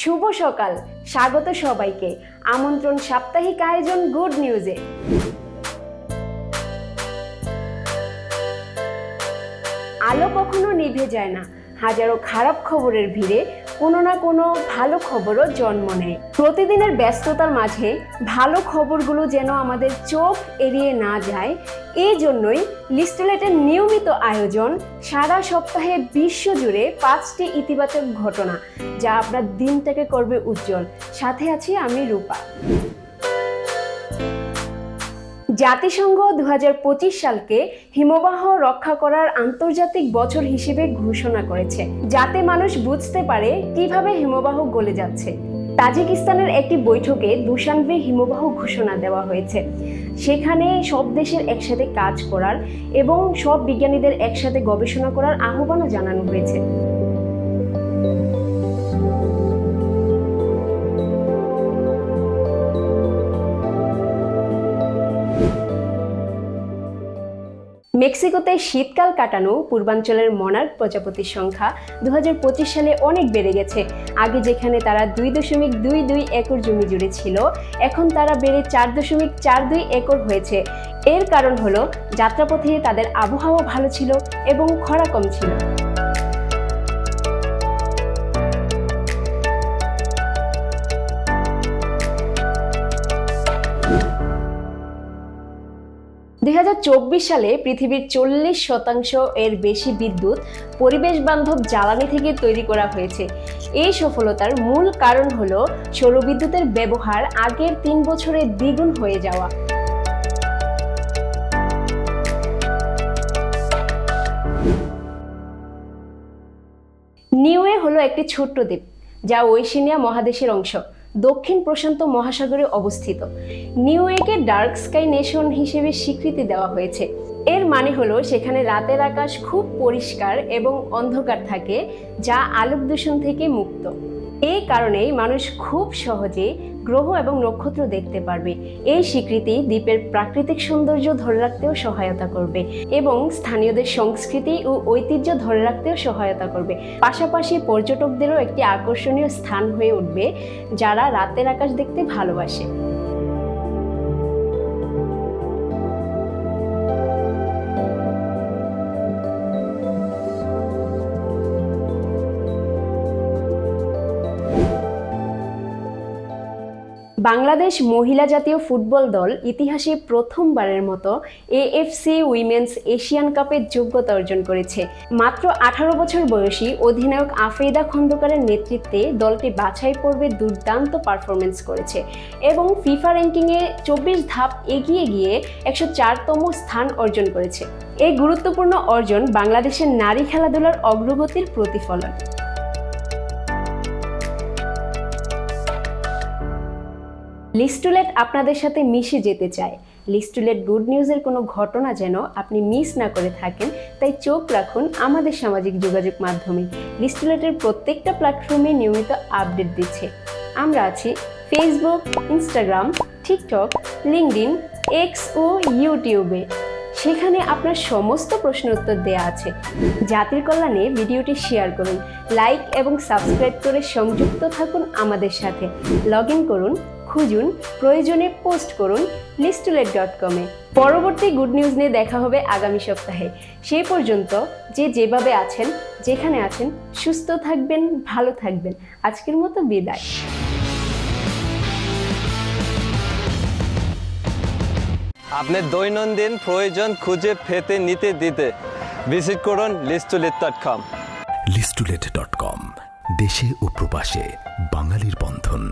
শুভ সকাল। স্বাগত সবাইকে। আমন্ত্রণ সাপ্তাহিক আয়োজন গুড নিউজে। আলো কখনো নিভে যায় না। হাজারো খারাপ খবরের ভিড়ে কোনো না কোনো ভালো খবরও জন্ম নেয়। প্রতিদিনের ব্যস্ততার মাঝে ভালো খবরগুলো যেন আমাদের চোখ এড়িয়ে না যায়, এই জন্যই লিস্টলেটের নিয়মিত আয়োজন সারা সপ্তাহে বিশ্বজুড়ে পাঁচটি ইতিবাচক ঘটনা যা আপনার দিনটাকে করবে উজ্জ্বল। সাথে আছি আমি রূপা। জাতিসংঘ দুহাজার পঁচিশ সালকে হিমবাহ রক্ষা করার আন্তর্জাতিক বছর হিসেবে ঘোষণা করেছে। যাতে মানুষ বুঝতে পারে কীভাবে হিমবাহ গলে যাচ্ছে। তাজিকিস্তানের একটি বৈঠকে দুশানবে হিমবাহ ঘোষণা দেওয়া হয়েছে। সেখানে সব দেশের একসাথে কাজ করার এবং সব বিজ্ঞানীদের একসাথে গবেষণা করার আহ্বানও জানানো হয়েছে। মেক্সিকোতে শীতকাল কাটানো পূর্বাঞ্চলের মনার্ক প্রজাপতির সংখ্যা দু হাজার পঁচিশ সালে অনেক বেড়ে গেছে। আগে যেখানে তারা দুই দশমিক দুই দুই একর জমি জুড়ে ছিল, এখন তারা বেড়ে চার দশমিক চার দুই একর হয়েছে। এর কারণ হলো, যাত্রাপথে তাদের আবহাওয়া ভালো ছিল এবং খরা কম ছিল। দুই সালে পৃথিবীর চল্লিশ শতাংশ এর বেশি বিদ্যুৎ পরিবেশ বান্ধব জ্বালানি থেকে তৈরি করা হয়েছে। এই সফলতার মূল কারণ হল সৌরবিদ্যুতের ব্যবহার আগের তিন বছরে দ্বিগুণ হয়ে যাওয়া। নিউয়ে হলো একটি ছোট্ট দ্বীপ, যা ওয়েশিনিয়া মহাদেশের অংশ। দক্ষিণ প্রশান্ত মহাসাগরে অবস্থিত। নিউ ইয়র্কে ডার্ক স্কাই নেশন হিসেবে স্বীকৃতি দেওয়া হয়েছে। এর মানে হলো সেখানে রাতের আকাশ খুব পরিষ্কার এবং অন্ধকার থাকে, যা আলোক দূষণ থেকে মুক্ত। এই কারণেই মানুষ খুব সহজে গ্রহ এবং নক্ষত্র দেখতে পারবে। এই স্বীকৃতি দ্বীপের প্রাকৃতিক সৌন্দর্য ধরে রাখতেও সহায়তা করবে এবং স্থানীয়দের সংস্কৃতি ও ঐতিহ্য ধরে রাখতেও সহায়তা করবে। পাশাপাশি পর্যটকদেরও একটি আকর্ষণীয় স্থান হয়ে উঠবে যারা রাতের আকাশ দেখতে ভালোবাসে। বাংলাদেশ মহিলা জাতীয় ফুটবল দল ইতিহাসে প্রথমবারের মতো এএফসি উইমেন্স এশিয়ান কাপের যোগ্যতা অর্জন করেছে। মাত্র আঠারো বছর বয়সী অধিনায়ক আফেদা খন্দকারের নেতৃত্বে দলটি বাছাই পর্বে দুর্দান্ত পারফরমেন্স করেছে এবং ফিফা র্যাঙ্কিংয়ে চব্বিশ ধাপ এগিয়ে গিয়ে একশো চারতম স্থান অর্জন করেছে। এই গুরুত্বপূর্ণ অর্জন বাংলাদেশের নারী খেলাধুলার অগ্রগতির প্রতিফলন। লিস্টুলেট আপনাদের সাথে মিশে যেতে চায়। লিস্টুলেট গুড নিউজের কোনো ঘটনা যেন আপনি মিস না করে থাকেন, তাই চোখ রাখুন আমাদের সামাজিক যোগাযোগ মাধ্যমে। লিস্টুলেটের প্রত্যেকটা প্ল্যাটফর্মে নিয়মিত আপডেট দিচ্ছে। আমরা আছি Facebook Instagram TikTok LinkedIn X ও ইউটিউবে সেখানে আপনার সমস্ত প্রশ্ন উত্তর দেওয়া আছে। জাতির কল্যাণে ভিডিওটি শেয়ার করুন, লাইক এবং সাবস্ক্রাইব করে সংযুক্ত থাকুন আমাদের সাথে। লগ ইন করুন খুঁজুন প্রয়োজনে পোস্ট করুন লিস্টুলেট ডট কমে পরবর্তী গুড নিউজ নিয়ে দেখা হবে আগামী সপ্তাহে। সেই পর্যন্ত যে যেভাবে আছেন যেখানে আছেন সুস্থ থাকবেন ভালো থাকবেন। আজকের মতো বিদায়। আপনার দৈনন্দিন প্রয়োজন খুঁজে পেতে নিতে দিতে ভিজিট করুন লিস্টুলিট ডট কম লিস্টুলেট ডট কম দেশে ও প্রবাসে বাঙালির বন্ধন।